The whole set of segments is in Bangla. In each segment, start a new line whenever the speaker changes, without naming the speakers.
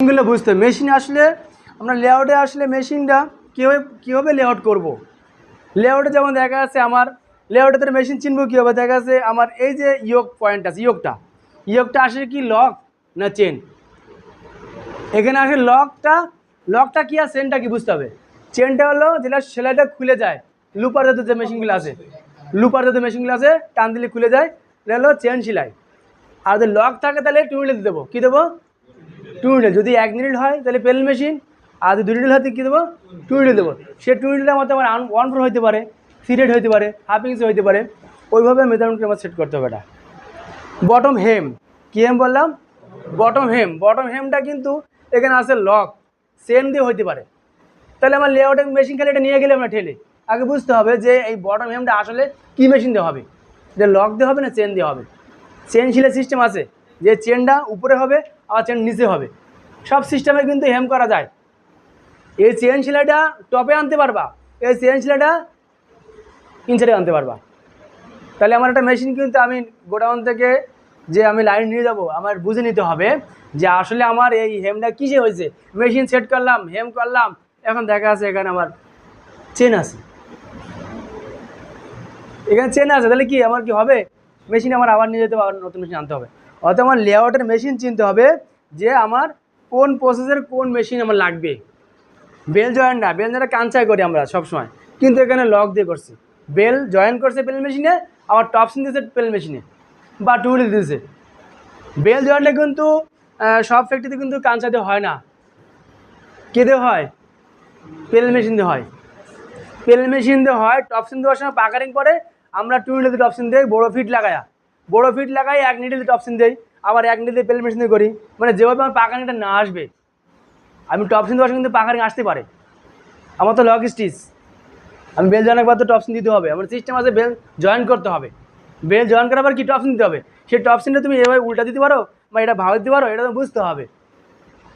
এগুলো বুঝতে মেশিনে আসলে, আমরা লেআউটে আসলে মেশিনটা কীভাবে কীভাবে লেআউট করব। লেআউটে যেমন দেখা যাচ্ছে আমার লেআউটে তার মেশিন চিনবো কীভাবে? দেখা যাচ্ছে আমার এই যে ইয়োগ পয়েন্ট আছে ইয়োগটা ইয়োগটা আসলে কি লক না চেন এখানে আসে লকটা লকটা কি আর চেনটা কি বুঝতে হবে? চেনটা হলো যেটা সেলাইটা খুলে যায় লুপার জাতীয় যে মেশিনগুলো আছে। লুপার জাতীয় মেশিনগুলো আছে, টান দিলে খুলে যায়, এটা হলো চেন সেলাই। আর যদি লক থাকে তাহলে টুইলে দেবো। কী দেবো? টু যদি এক নিডল হয়, তাহলে পেল মেশিন আর যদি দু নিডল হয় কী দেবো? টু দেবো। সে টু নিডলের মধ্যে আমার ওয়ান ফোর হইতে পারে রেড হতে পারে হাফ ইঞ্চি হতে পারে। ওইভাবে মেজারমেন্টকে আমার সেট করতে হবে এটা। বটম হেম কী হেম বললাম? বটম হেম বটম হেমটা কিন্তু এখানে আছে লক সেম দিয়ে হতে পারে। তাহলে আমার লেআউটের মেশিন খালি এটা নিয়ে গেলে আমরা ঠেলে। আগে বুঝতে হবে যে এই বটম হেমটা আসলে কী মেশিন দিয়ে হবে? যে লক দিয়ে হবে না চেন দিয়ে হবে? চেন শিলের সিস্টেম আছে, যে চেনটা উপরে হবে আর চেন নিচে হবে। সব সিস্টেমে কিন্তু হেম করা যায়। এই চেন শিলাটা টপে আনতে পারবা। এই চেন শিলাটা ইঞ্চারে আনতে পারবা। তাহলে আমার একটা মেশিন কিন্তু আমি গোডাউন থেকে যে আমি লাইন নিয়ে যাব, আমার বুঝে নিতে হবে যে আসলে আমার এই হেমটা কিসে হয়েছে। মেশিন সেট করলাম হেম করলাম, এখন দেখা আছে এখানে আমার চেন আছে। এখানে চেন আছে, তাহলে কি, আমার কি হবে? মেশিন আমার আবার নিয়ে যেতে হবে, আবার নতুন মেশিন আনতে হবে। অর্থাৎ আমার লেআউটের মেশিন চিনতে হবে যে আমার কোন প্রসেসের কোন মেশিন আমার লাগবে। বেল জয়েন না বেল জয়েন্টটা কাঞ্চাই করি আমরা সবসময়। কিন্তু এখানে লক দিয়ে করছি। বেল জয়েন করছে পেল মেশিনে আবার টপসিন দিয়েছে পেল মেশিনে বা টুল দিয়েছে। বেল জয়েন্টটা কিন্তু সব ফ্যাক্টরিতে কিন্তু কাঞ্চা দিয়ে হয় না। কে দিয়ে হয়? পেল মেশিন দিয়ে হয়। পেল মেশিন দিয়ে হয় টপসিন দেওয়ার সময় পাকারিং করে, আমরা টু নিডল দিয়ে টপসিন দেই বড়ো ফিট লাগায়া। বড়ো ফিট লাগাই, এক নিডল দিয়ে টপসিন দেই, আবার এক নিডল পেল মেশিন করি। মানে যেভাবে আমার পাকারিংটা না আসবে, আমি টপসিন দেওয়ার কিন্তু পাকারিং আসতে পারে। আমার তো লক স্টিচ আমি বেল জয়েন একবার তো টপসিন দিতে হবে। আমার সিস্টেম আছে বেল জয়েন করতে হবে। বেল জয়েন করার পর কি টপসিন দিতে হবে? সেই টপসিনটা তুমি এভাবে উল্টা দিতে পারো, বা এটা ভাবে দিতে পারো, এটা তো বুঝতে হবে।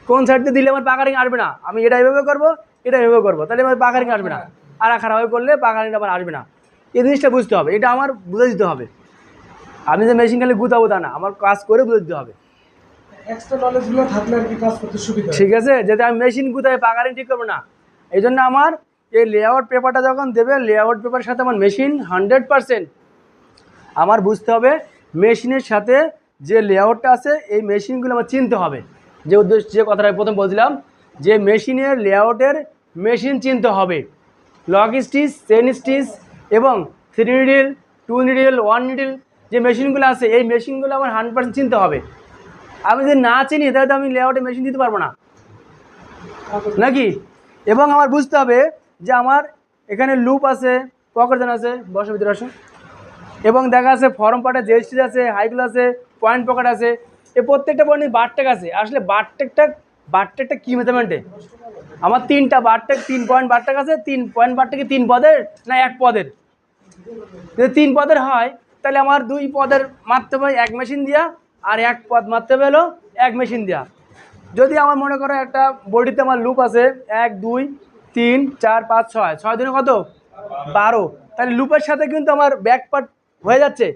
কোন সাইড দিয়ে দিলে আমার পাকারিং আসবে না? আমি এটা এভাবে করব, এটা এভাবে করব, তাহলে আমার পাকারিং আসবে না। আর খারাপ করলে পাকারিংটা আমার আসবে না। এই জিনিসটা বুঝতে হবে। এটা আমার বুঝে দিতে হবে। আমি যে মেশিন খালি গুতাবো তা না আমার কাজ করে বুঝে দিতে হবে। ঠিক আছে? যাতে আমি মেশিন গুতায় পাকারিং ঠিক করব না। এই জন্য আমার এই লেআউট পেপারটা যখন দেবে লেআউট পেপারের সাথে আমার মেশিন হান্ড্রেড পারসেন্ট আমার বুঝতে হবে মেশিনের সাথে যে লেআউটটা আছে এই মেশিনগুলো আমার চিনতে হবে। যে উদ্দেশ্য যে কথাটা আমি প্রথম বলছিলাম যে মেশিনের লেআউটের মেশিন চিনতে হবে। লক স্টিচ চেন স্টিচ এবং three needle two needle one needle যে মেশিনগুলো আছে, এই মেশিনগুলো আমার হান্ড্রেড পার্সেন্ট চিনতে হবে। আমি যদি না চিনি, তাহলে তো আমি লেআউটে মেশিন দিতে পারব না। নাকি? এবং আমার বুঝতে হবে যে আমার এখানে লুপ আছে পকেটজন আছে, বসে ভিতরে আসো। এবং দেখা আছে ফর্ম পার্টে জেস্টিস আছে হাইগুলো আছে পয়েন্ট পকেট আছে, এ প্রত্যেকটা পয়েন্ট বারটেক আছে। আসলে বারটেকটা বারটেকটা কী মেজারমেন্টে আমার তিনটা বারটেক তিন পয়েন্ট বারটেক আছে, তিন পয়েন্ট বারটেকে তিন পদের? না এক পদের? যদি তিন পদের হয় তাহলে আমার দুই পদের মারতে হবে, এক মেশিন দিয়া আর এক পদ মারতে হবে এক মেশিন দিয়া। যদি আমার মনে করো একটা বডিতে আমার লুপ আছে, এক, দুই, তিন, চার, পাঁচ, ছয় ছয় দিনে কত? বারো। তাহলে লুপের সাথে কিন্তু আমার ব্যাক পার্ট হয়ে যাচ্ছে।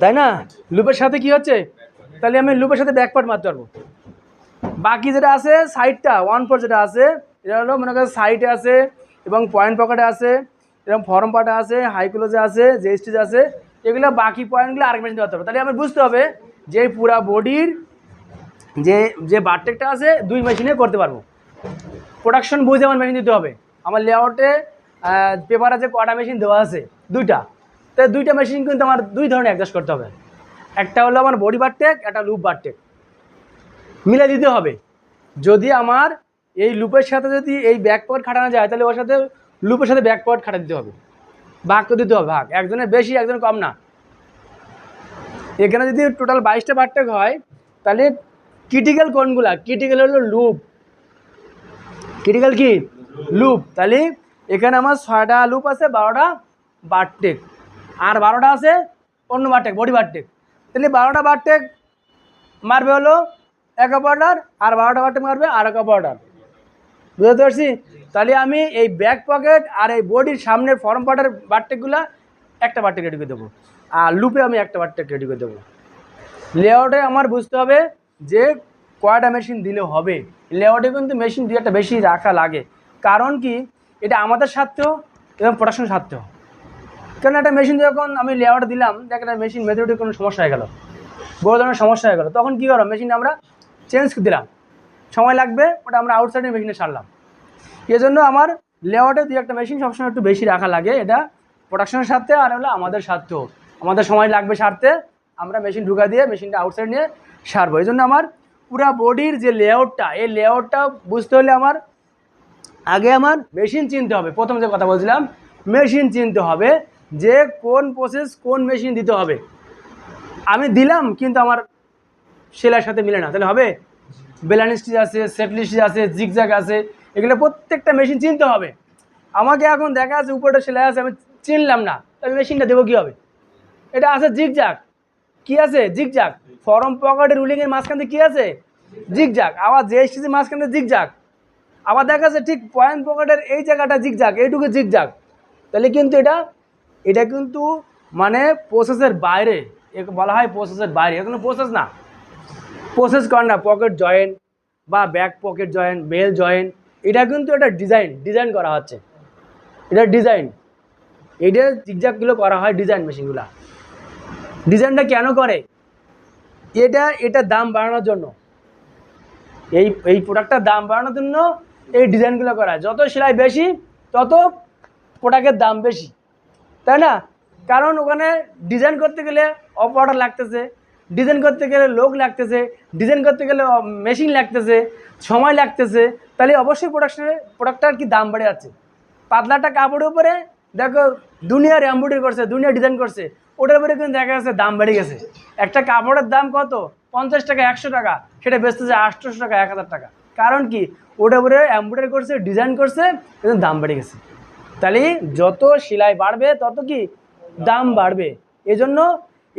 তাই না? লুপের সাথে কি হচ্ছে? তাহলে আমি লুপের সাথে ব্যাক পার্ট মারতে পারব। বাকি যেটা আছে সাইডটা ওয়ান ফোর যেটা আছে, এটা হলো মনে করো সাইডে আছে এবং পয়েন্ট পকেটে আছে। এবং ফর্ম পার্টে আছে হাই ক্লোজে আছে স্টিচ আছে, এগুলো বাকি পয়েন্টগুলো আরেক মেশিন হবে। তাহলে আমার বুঝতে হবে যে পুরা বডির যে যে বারটেকটা আছে, দুই মেশিনে করতে পারব। প্রোডাকশন বুঝে আমার মেশিন দিতে হবে। আমার লেআউটে পেপার আছে কটা মেশিন দেওয়া আছে, দুইটা। তাই দুইটা মেশিন কিন্তু আমার দুই ধরনের অ্যাডজাস্ট করতে হবে। একটা হলো আমার বডি বারটেক একটা লুপ বারটেক মিলে দিতে হবে। যদি আমার এই লুপের সাথে যদি এই ব্যাক পয়েন্ট খাটানো যায়, তাহলে ওর সাথে লুপের সাথে ব্যাক পয়েন্ট খাটা দিতে হবে। ভাগ তো দিতে হবে, ভাগ। একজনের বেশি, একজনের কম না। এখানে যদি টোটাল বাইশটা বারটেক হয়, তাহলে ক্রিটিক্যাল কোনগুলা? ক্রিটিক্যাল হলো লুপ ক্রিটিক্যাল কি? লুপ তাহলে এখানে আমার ছয়টা লুপ আছে, বারোটা বারটেক আর বারোটা আছে অন্য বারটেক বডি বারটেক তাহলে বারোটা বারটেক মারবে হলো এক অপারেটার আর বারোটা বারটেক মারবে আর এক অপারেটার বুঝতে পারছি? তাহলে আমি এই ব্যাক পকেট আর এই বডির সামনের ফর্ম পার্টের বারটেকগুলা একটা বারটেক রেডি করে দেবো। আর লুপে আমি একটা বারটেক রেডি করে দেবো। লেআউটে আমার বুঝতে হবে যে কয়টা মেশিন দিলে হবে। লেআউটে কিন্তু মেশিন দুই একটা বেশি রাখা লাগে। কারণ কি? এটা আমাদের স্বার্থেও এবং প্রোডাকশন স্বার্থেও কারণ একটা মেশিন যখন আমি লেআউট দিলাম, দেখ একটা মেশিন মেথডে কোনো সমস্যা হয়ে গেল। বড় ধরনের সমস্যা হয়ে গেলো। তখন কী করো মেশিন আমরা চেঞ্জ দিলাম। সময় লাগবে, ওটা আমরা আউটসাইডের মেশিনে সারলাম। এই জন্য আমার লেআউটে দুই একটা মেশিন সবসময় একটু বেশি রাখা লাগে, এটা প্রোডাকশনের স্বার্থে আর হলো আমাদের স্বার্থেও। আমাদের সময় লাগবে সারতে, আমরা মেশিন ঢুকা দিয়ে মেশিনটা আউটসাইড নিয়ে সারবো। এই জন্য আমার পুরা বডির যে লেআউটটা এই লেআউটটা বুঝতে হলে আমার আগে আমার মেশিন চিনতে হবে। প্রথম যে কথা বলছিলাম মেশিন চিনতে হবে যে কোন প্রসেস কোন মেশিন দিতে হবে। আমি দিলাম, কিন্তু আমার সেলাইয়ের সাথে মিলে না। তাহলে হবে? বেলানিস্টিচ আছে সেটলিস্টিচ আছে, জিগজ্যাগ আছে, এগুলো প্রত্যেকটা মেশিন চিনতে হবে। আমাকে এখন দেখা আছে উপরটা সেলাই আছে, আমি চিনলাম না তাহলে মেশিনটা দেবো কী হবে এটা আছে জিগজ্যাগ। কি আছে? জিগজ্যাগ। ফরম পকেটের রুলিংয়ের মাঝখান থেকে কী আছে? জিগজ্যাগ। আবার জিএসটিসির মাঝখান থেকে জিগজ্যাগ। আবার দেখা যাচ্ছে ঠিক পয়েন্ট পকেটের এই জায়গাটা জিগজাগ এইটুকু জিগজাগ তাহলে কিন্তু এটা এটা কিন্তু মানে প্রসেসের বাইরে বলা হয় প্রসেসের বাইরে। এগুলো প্রসেস না। প্রসেস কর না পকেট জয়েন্ট বা back pocket joint bell joint এটা কিন্তু একটা ডিজাইন ডিজাইন করা হচ্ছে। এটা ডিজাইন এটা জিগজাগগুলো করা হয় ডিজাইন মেশিনগুলো ডিজাইনটা কেন করে? এটা এটা দাম বাড়ানোর জন্য। এই এই প্রোডাক্টটার দাম বাড়ানোর জন্য এই ডিজাইনগুলো করা হয়। যত সেলাই বেশি, তত প্রোডাক্টের দাম বেশি। তাই না? কারণ ওখানে ডিজাইন করতে গেলে অপারেটর লাগতেছে। ডিজাইন করতে গেলে লোক লাগতেছে ডিজাইন করতে গেলে মেশিন লাগতেছে, সময় লাগতেছে, তাহলে অবশ্যই প্রোডাকশনের প্রোডাক্টটার কি দাম বেড়ে যাচ্ছে? পাতলাটা কাপড়ের উপরে, দেখো, দুনিয়ার এম্ব্রয়ডারি করছে, দুনিয়া ডিজাইন করছে, ওটার উপরে কিন্তু দেখা যাচ্ছে দাম বেড়ে গেছে। একটা কাপড়ের দাম কত? পঞ্চাশ টাকা, একশো টাকা, সেটা বেচতেছে আটশোশো টাকা, এক হাজার টাকা। কারণ কি? ওটার উপরে এম্ব্রয়ডারি করছে ডিজাইন করছে এজন্য দাম বেড়ে গেছে। তাহলে যত সেলাই বাড়বে, তত কি? দাম বাড়বে। এজন্য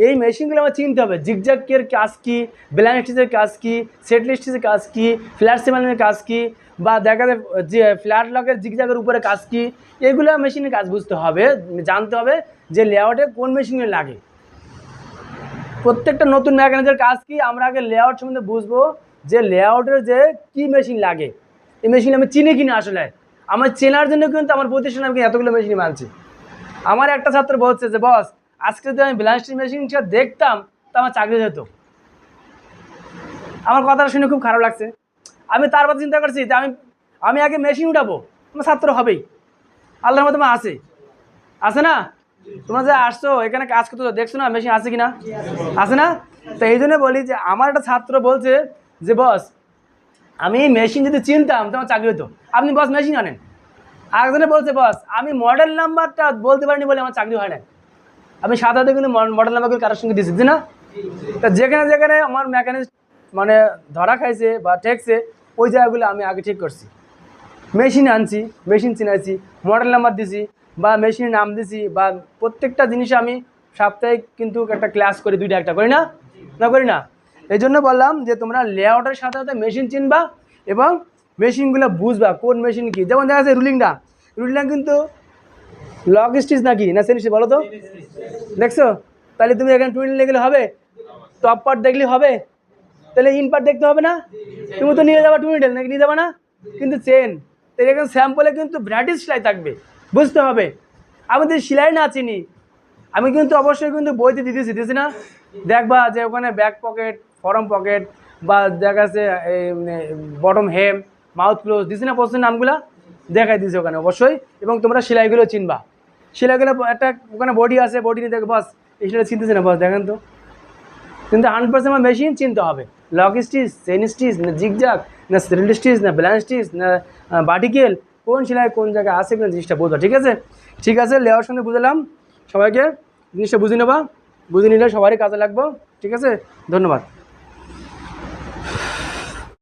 এই মেশিনগুলো আমার চিনতে হবে। জিগজ্যাকের কাজ কী, ব্ল্যান্ড স্টিচের কাজ কী, সেট স্টিচের কাজ কী ফ্ল্যাট সিমানের কাজ কী, বা দেখা যায় যে ফ্ল্যাট লকের জিগজ্যাগের উপরে কাজ কী, এগুলো মেশিনের কাজ বুঝতে হবে, জানতে হবে যে লেআউটে কোন মেশিনে লাগে। প্রত্যেকটা নতুন মেকানিজের কাজ কি, আমরা আগে লেআউট সম্বন্ধে বুঝব যে লেআউটের যে কি মেশিন লাগে। এই মেশিন আমি চিনি কিনা আসলে? আমার চেনার জন্য কিন্তু আমার প্রতিষ্ঠান আমি এতগুলো মেশিন মানছি আমার একটা ছাত্র বলছে যে, বস আজকে যদি আমি ব্লাস্টিং মেশিনটা দেখতাম, তো আমার চাকরি যেত। আমার কথাটা শুনে খুব খারাপ লাগছে। আমি তার কথা চিন্তা করছি যে আমি আমি আগে মেশিন উঠাবো আমার ছাত্র হবেই। আল্লাহর মতো আছে। আছে না? তোমরা যে আসছো, এখানে কাজ করতে দেখছ না মেশিন আছে কিনা? আছে না? তো এই জন্য বলি যে আমার একটা ছাত্র বলছে যে, বস, আমি মেশিন যদি চিনতাম, তো আমার চাকরি হতো। আপনি বস মেশিন আনেন। আরেকজনে বলছে, বস, আমি মডেল নাম্বারটা বলতে পারিনি বলে আমার চাকরি হয় না আমি সাধারণত কিন্তু মডেল নাম্বারগুলো কারোর সঙ্গে দিয়েছি না? তা যেখানে যেখানে আমার মেকানিক্স মানে ধরা খাইছে বা ঠেকছে, ওই জায়গাগুলো আমি আগে ঠিক করছি। মেশিন আনছি মেশিন চিনাইছি মডেল নাম্বার দিছি বা মেশিনের নাম দিছি বা প্রত্যেকটা জিনিসে আমি সাপ্তাহিক কিন্তু একটা ক্লাস করি, দুইটা একটা করি না? না করি না? এই জন্য বললাম যে তোমরা লেআউটের সাথে সাথে মেশিন চিনবা এবং মেশিনগুলো বুঝবা, কোন মেশিন কি? যেমন দেখা যাচ্ছে রুলিংটা রুলিংটা কিন্তু লক স্টিচ নাকি? না সেন বলো তো। দেখছ? তাহলে তুমি এখানে টুইন লেগেলে হবে। টপ পার্ট দেখলে হবে। তাহলে ইন পার্ট দেখতে হবে না? তুমি তো নিয়ে যাবা টুইন্ডেল নাকি নিয়ে যাবা না? কিন্তু চেন তাহলে এখানে স্যাম্পলে কিন্তু ভ্যারাইটিস সেলাই থাকবে। বুঝতে হবে। আমি তো সেলাই না চিনি। আমি কিন্তু অবশ্যই কিন্তু বইতে দিতেছি দিতেছি না? দেখবা যে ওখানে ব্যাক পকেট ফরম পকেট বা দেখা যাচ্ছে বটম হেম মাউথ ক্লোজ দিছি না প্রশ্নের নামগুলা দেখাই দিছি ওখানে অবশ্যই। এবং তোমরা সেলাইগুলো চিনবা। সেলাইগুলো একটা ওখানে বডি আছে বডি নিয়ে দেখো, বাস, এই সেলাই চিনতেছে না, বাস, দেখেন তো। কিন্তু হান্ড্রেড পার্সেন্ট আমার মেশিন চিনতে হবে। লক স্টিচ চেন স্টিচ না জিগজাগ না সিরিল স্টিচ না ব্ল্যান্ড স্টিচ না বাটিকেল কোন সেলাই কোন জায়গায় আছে কিনা জিনিসটা বুঝবা ঠিক আছে? ঠিক আছে লেওয়ার সঙ্গে বুঝলাম। সবাইকে জিনিসটা বুঝে নেবা, বুঝে নিলে সবারই কাজে লাগবো, ঠিক আছে? ধন্যবাদ।